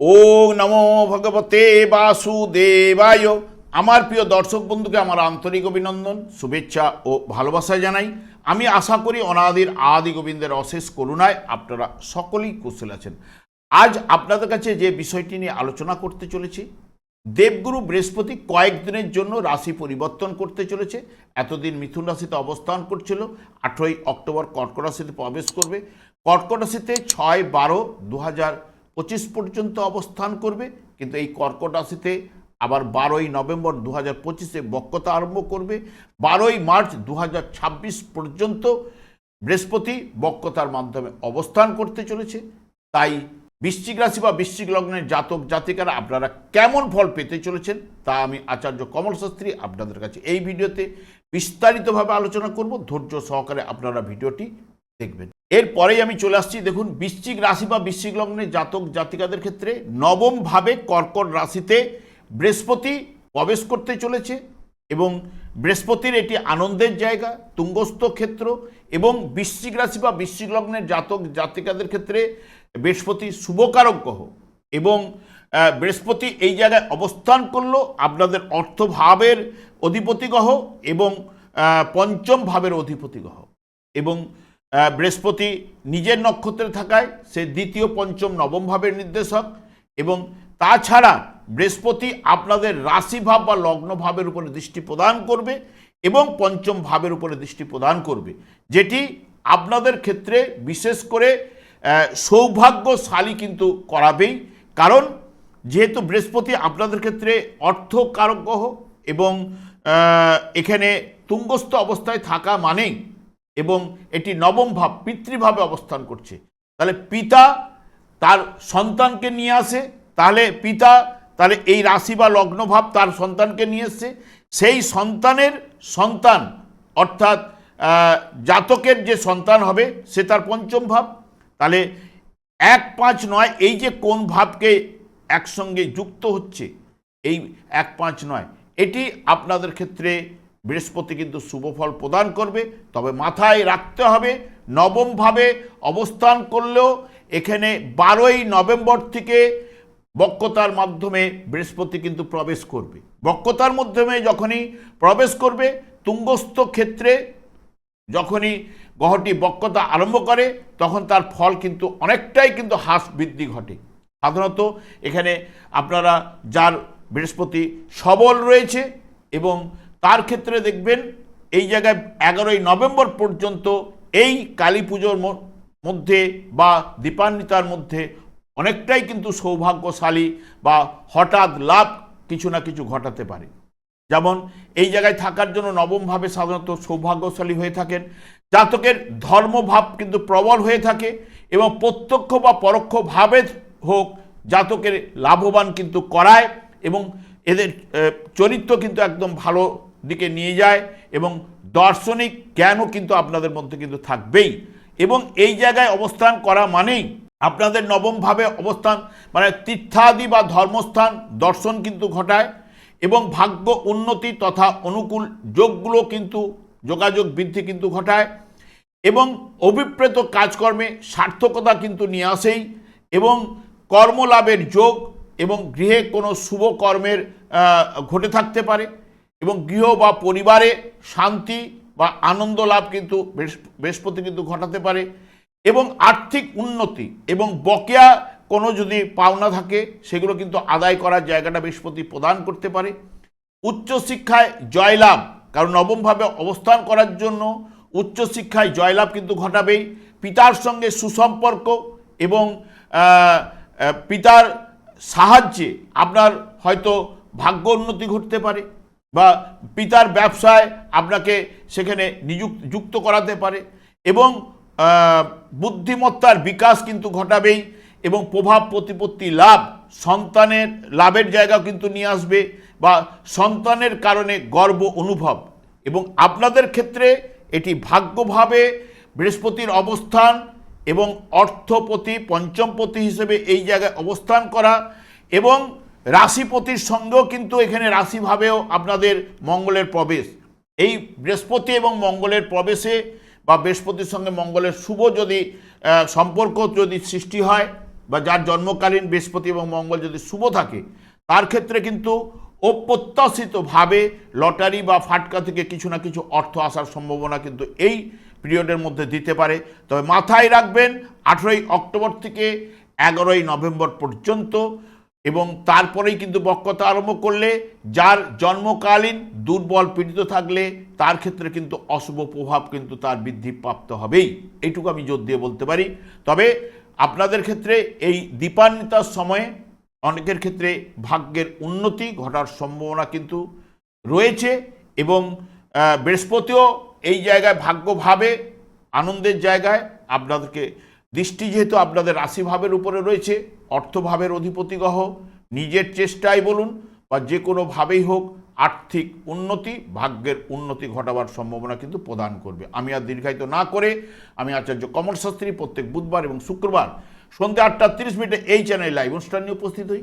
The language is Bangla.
ওম নমো ভগবতে বাসুদেবায়। আমার প্রিয় দর্শক বন্ধুকে আমার আন্তরিক অভিনন্দন, শুভেচ্ছা ও ভালোবাসা জানাই। আমি আশা করি অনাদির আদি গোবিন্দের অশেষ করুণায় আপনারা সকলেই কুশল আছেন। আজ আপনাদের কাছে যে বিষয়টি নিয়ে আলোচনা করতে চলেছি, দেবগুরু বৃহস্পতি কয়েকদিনের জন্য রাশি পরিবর্তন করতে চলেছে। এতদিন মিথুন রাশিতে অবস্থান করছিল, আঠেরোই অক্টোবর কর্কট রাশিতে প্রবেশ করবে। কর্কট রাশিতে ছয় বারো দু হাজার পঁচিশ পর্যন্ত অবস্থান করবে, কিন্তু এই কর্কট রাশিতে আবার বারোই নভেম্বর দু হাজার পঁচিশে বক্রতা আরম্ভ করবে, বারোই মার্চ দু হাজার ছাব্বিশ পর্যন্ত বৃহস্পতি বক্রতার মাধ্যমে অবস্থান করতে চলেছে। তাই বৃশ্চিক রাশি বা বৃশ্চিক লগ্নের জাতক জাতিকারা আপনারা কেমন ফল পেতে চলেছেন তা আমি আচার্য কমল শাস্ত্রী আপনাদের কাছে এই ভিডিওতে বিস্তারিতভাবে আলোচনা করব। ধৈর্য সহকারে আপনারা ভিডিওটি দেখবেন। এরপরেই আমি চলে আসছি, দেখুন, বৃশ্চিক রাশি বা বৃশ্চিক লগ্নের জাতক, জাতিকাদের ক্ষেত্রে নবম ভাবে কর্কট রাশিতে বৃহস্পতি প্রবেশ করতে চলেছে এবং বৃহস্পতির এটি আনন্দের জায়গা, তুঙ্গস্থ ক্ষেত্র এবং বৃশ্চিক রাশি বা বৃশ্চিক লগ্নের জাতক, জাতিকাদের ক্ষেত্রে বৃহস্পতি শুভকারক গ্রহ এবং বৃহস্পতি এই জায়গায় অবস্থান করল আপনাদের অর্থভাবের অধিপতি গ্রহ এবং পঞ্চম ভাবের অধিপতি গ্রহ এবং বৃহস্পতি নিজের নক্ষত্রে থাকায় সে দ্বিতীয়, পঞ্চম, নবম ভাবের নির্দেশক এবং তাছাড়া বৃহস্পতি আপনাদের রাশি ভাব বা লগ্ন ভাবের উপরে দৃষ্টি প্রদান করবে এবং পঞ্চম ভাবের উপরে দৃষ্টি প্রদান করবে, যেটি আপনাদের ক্ষেত্রে বিশেষ করে সৌভাগ্যশালী কিন্তু করাবেই। কারণ যেহেতু বৃহস্পতি আপনাদের ক্ষেত্রে অর্থ কারক গ্রহ এবং এখানে তুঙ্গস্থ অবস্থায় থাকা মানেই এবং এটি নবম ভাব, পিতৃভাবে অবস্থান করছে। তাহলে পিতা তার সন্তানকে নিয়ে আসে, তাহলে পিতা তাহলে এই রাশি বা লগ্ন ভাব তার সন্তানকে নিয়ে এসছে। সেই সন্তানের সন্তান, অর্থাৎ জাতকের যে সন্তান হবে, সে তার পঞ্চম ভাব। তাহলে এক পাঁচ নয়, এই যে কোন ভাবকে একসঙ্গে যুক্ত হচ্ছে, এই এক পাঁচ নয়, এটি আপনাদের ক্ষেত্রে বৃহস্পতি কিন্তু শুভফল প্রদান করবে, তবে মাথায় রাখতে হবে নবমভাবে অবস্থান করলেও এখানে বারোই নভেম্বর থেকে বক্রতার মাধ্যমে বৃহস্পতি কিন্তু প্রবেশ করবে। বক্রতার মাধ্যমে যখনই প্রবেশ করবে, তুঙ্গস্থ ক্ষেত্রে যখনই গ্রহটি বক্রতা আরম্ভ করে, তখন তার ফল কিন্তু অনেকটাই কিন্তু হ্রাস বৃদ্ধি ঘটে। সাধারণত এখানে আপনারা যার বৃহস্পতি সবল রয়েছে এবং তার ক্ষেত্রে দেখবেন? এই জায়গায় এগারোই নভেম্বর পর্যন্ত এই কালী পুজোর মধ্যে বা দীপান্বিতার মধ্যে অনেকটাই কিন্তু সৌভাগ্যশালী বা হঠাৎ লাভ কিছু না কিছু ঘটাতে পারে। যেমন এই জায়গায় থাকার জন্য নবমভাবে সাধারণত সৌভাগ্যশালী হয়ে থাকেন। জাতকের ধর্মভাব কিন্তু প্রবল হয়ে থাকে এবং প্রত্যক্ষ বা পরোক্ষভাবে হোক জাতকের লাভবান কিন্তু করায় এবং এদের চরিত্র কিন্তু একদম ভালো দিকে নিয়ে যায় এবং দার্শনিক জ্ঞানও কিন্তু আপনাদের মধ্যে কিন্তু থাকবেই। এবং এই জায়গায় অবস্থান করা মানেই আপনাদের নবমভাবে অবস্থান মানে তীর্থাদি বা ধর্মস্থান দর্শন কিন্তু ঘটায় এবং ভাগ্য উন্নতি তথা অনুকূল যোগগুলো কিন্তু, যোগাযোগ বৃদ্ধি কিন্তু ঘটায় এবং অভিপ্রেত কাজকর্মে সার্থকতা কিন্তু নিয়ে আসেই এবং কর্মলাভের যোগ এবং গৃহে কোনো শুভ কর্মের ঘটে থাকতে পারে। এবং গৃহ বা পরিবারে শান্তি বা আনন্দ লাভ কিন্তু বৃহস্প- বৃহস্পতি কিন্তু ঘটাতে পারে। এবং আর্থিক উন্নতি এবং বকেয়া কোনো যদি পাওনা থাকে, সেগুলো কিন্তু আদায় করার জায়গাটা বৃহস্পতি প্রদান করতে পারে। উচ্চশিক্ষায় জয়লাভ, কারণ নবমভাবে অবস্থান করার জন্য উচ্চশিক্ষায় জয়লাভ কিন্তু ঘটাবেই। পিতার সঙ্গে সুসম্পর্ক এবং পিতার সাহায্যে আপনার হয়তো ভাগ্য উন্নতি ঘটতে পারে। বা পিতার ব্যবসায় আপনাকে সেখানে নিযুক্ত যুক্ত করাতে পারে এবং বুদ্ধিমত্তার বিকাশ কিন্তু ঘটাবেই এবং প্রভাব প্রতিপত্তি লাভ সন্তানের লাভের জায়গা কিন্তু নিয়ে আসবে বা সন্তানের কারণে গর্ব অনুভব এবং আপনাদের ক্ষেত্রে এটি ভাগ্যভাবে বৃহস্পতির অবস্থান এবং অর্থপতি পঞ্চমপতি হিসেবে এই জায়গায় অবস্থান করা এবং রাশিপতির সঙ্গেও কিন্তু এখানে রাশিভাবেও আপনাদের মঙ্গলের প্রবেশ। এই বৃহস্পতি এবং মঙ্গলের প্রবেশে বা বৃহস্পতির সঙ্গে মঙ্গলের শুভ যদি সম্পর্ক যদি সৃষ্টি হয় বা যার জন্মকালীন বৃহস্পতি এবং মঙ্গল যদি শুভ থাকে, তার ক্ষেত্রে কিন্তু অপ্রত্যাশিতভাবে লটারি বা ফাটকা থেকে কিছু না কিছু অর্থ আসার সম্ভাবনা কিন্তু এই পিরিয়ডের মধ্যে দিতে পারে। তবে মাথায় রাখবেন, আঠেরোই অক্টোবর থেকে এগারোই নভেম্বর পর্যন্ত এবং তারপরেই কিন্তু বক্রতা আরম্ভ করলে, যার জন্মকালীন দুর্বল পীড়িত থাকলে, তার ক্ষেত্রে কিন্তু অশুভ প্রভাব কিন্তু তার বৃদ্ধি প্রাপ্ত হবেই। এইটুকু আমি জোর দিয়ে বলতে পারি। তবে আপনাদের ক্ষেত্রে এই দীপান্বিতার সময়ে অনেকের ক্ষেত্রে ভাগ্যের উন্নতি ঘটার সম্ভাবনা কিন্তু রয়েছে এবং বৃহস্পতিও এই জায়গায় ভাগ্যভাবে আনন্দের জায়গায়। আপনাদেরকে দৃষ্টি যেহেতু আপনাদের রাশিভাবের উপরে রয়েছে অর্থভাবের অধিপতি গ্রহ নিজের চেষ্টায় বলুন বা যে কোনোভাবেই হোক, আর্থিক উন্নতি, ভাগ্যের উন্নতি ঘটাবার সম্ভাবনা কিন্তু প্রদান করবে। আমি আর দীর্ঘায়িত না করে আমি আচার্য কমল শাস্ত্রী প্রত্যেক বুধবার এবং শুক্রবার সন্ধ্যে আটটা তিরিশ মিনিটে এই চ্যানেলে লাইভ অনুষ্ঠান নিয়ে উপস্থিত হই।